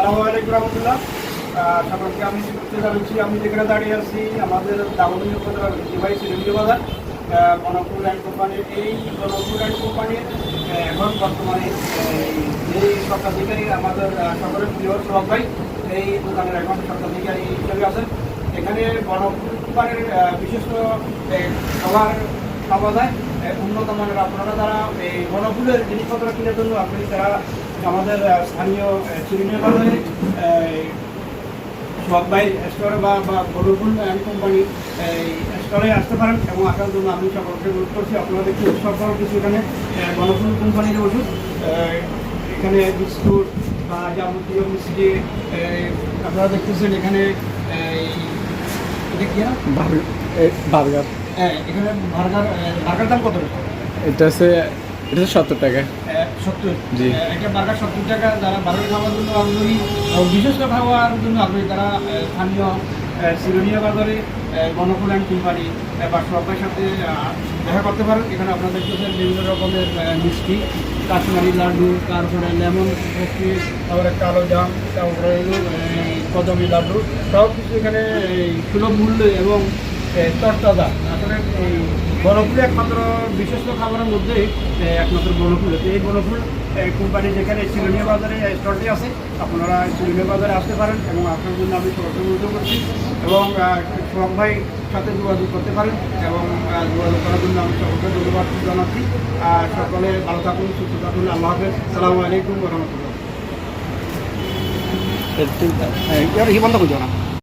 সালামু আলাইকুম রহমতুল্লাহ। সকলকে আমি জানাচ্ছি। আমি যেখানে দাঁড়িয়ে আছি আমাদের দামোদর ডিভাইস রেডিও বাজার। আহ, অ্যান্ড কোম্পানির এই বনপুর অ্যান্ড কোম্পানির এখন বর্তমানে এই স্বত্বাধিকারী আমাদের সকলের প্রিয় সোহাগ ভাই এই দোকানের এখন স্বত্বাধিকারী হিসেবে আছেন। এখানে বনপুর কোম্পানির বিশেষ খাবার পাওয়া যায় উন্নত মানের আপনারা তারা এই বনফুলের জিনিসপত্র কেনার জন্য আপনি তারা আমাদের স্থানীয় চিরুনিয়া বাজারে সবাই স্টোরে বা বা বনফুল অ্যান্ড কোম্পানি স্টোরে আসতে পারেন এবং আসার জন্য আমি সকলকে অনুরোধ করছি আপনারা দেখি সকল কিছু এখানে বনফুল কোম্পানির ওষুধ এখানে বিস্কুট বা যাবতীয় মিষ্টি আপনারা দেখতেছেন এখানে এই, এটা কি না? হ্যাঁ, এখানে বার্গার বার্গার দাম কত এটা হচ্ছে এটা সত্তর টাকা। সত্তর? জি। একটা বার্গার সত্তর টাকা যারা বার্গার খাওয়ার জন্য আগ্রহী বিশেষ করে খাওয়ার জন্য আগ্রহী তারা স্থানীয় সিরোনিয়া বাজারে গণফুল অ্যান্ড কোম্পানি বা সবাই সাথে দেখা করতে পারেন। এখানে আপনাদের দেখতেছেন বিভিন্ন রকমের মিষ্টি কাশ্মীরি লাড্ডু তারপরে লেমন কফি তারপরে কালো জাম তারপরে কদমি লাড্ডু সব কিছু এখানে সুলভ মূল্যে এবং তরতাজা। আসলে, এই বনফুল একমাত্র বিশেষ খাবারের মধ্যে একমাত্র বনফুল। এই বনফুল কোম্পানি যেখানে চিরুনিয়া বাজারে স্টলটি আছে, আপনারা চিরুনিয়া বাজারে আসতে পারেন এবং আপনার জন্য আমি সরকার অনুরোধ করছি এবং সোহাগ ভাই সাথে যোগাযোগ করতে পারেন এবং যোগাযোগ করার জন্য আমি সকলকে ধন্যবাদ জানাচ্ছি। আর সকলে ভালো থাকুন, সুস্থ থাকুন, আল্লাহ হাফেজ। সালামু আলাইকুম রহমতুল্লাহ। বন্ধ